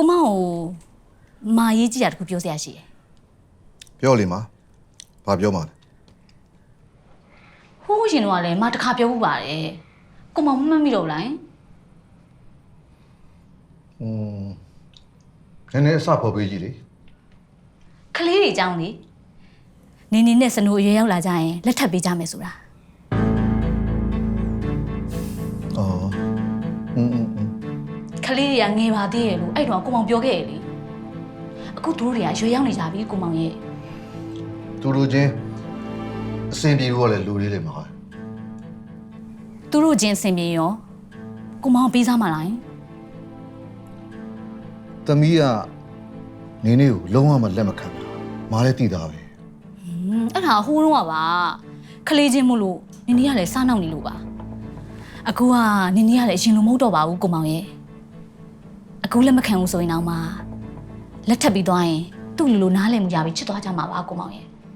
ကိုမောင်ကိုမာရေးကြည့်တာတခုပြောစရာရှိတယ် ပြောလေမဘာပြောမှာလဲ ဟိုးရှင်တော့ကလည်းမတစ်ခါပြောဘူးပါတယ်ကိုမောင်မမှတ်မိတော့ဘူးလား อืมနည်းနည်းအစဖော်ပေးကြည့်လေ ခလေးတွေအကြောင်းလေနေနေနဲ့စနိုးအရွယ်ရောက်လာကြရင်လက်ထပ်ပေးကြမယ်ဆိုတာ อ๋ออืมอืมอืม ခ လေးတွေကငယ်ပါသေးရဲ့လို့အဲ့တော့ကိုမောင်ပြောခဲ့ရလေအခုသူတို့တွေကရွှေရောက်နေကြပြီကိုမောင်ရဲ့သူတို့ချင်းအစင်ပြေဖို့ကလည်းလူလေးလေးမှာဟာသူတို့ချင်းအဆင်ပြေရောကိုမောင်ပေးစားမလားသမီးကနင်းနေကိုလုံးဝမလက်မခံဘူးမားလည်းတည်တာပဲဟွန်းအဲ့ဒါဟိုးတော့ပါခလေးချင်းမို့လို့နင်နေကလည်းစားနောက်နေလို့ပါအခုကနင်နေကလည်းအရင်လိုမဟုတ်တော့ပါဘူးကိုမောင်ရဲ့ အခုလက်မခံဘူးဆိုရင်တော့မှလက်ထပ်ပြီးသွားရင်သူ့လူလိုနားလည်မှုရပြီးချစ်သွားကြမှာပါကိုမောင်ရဲ့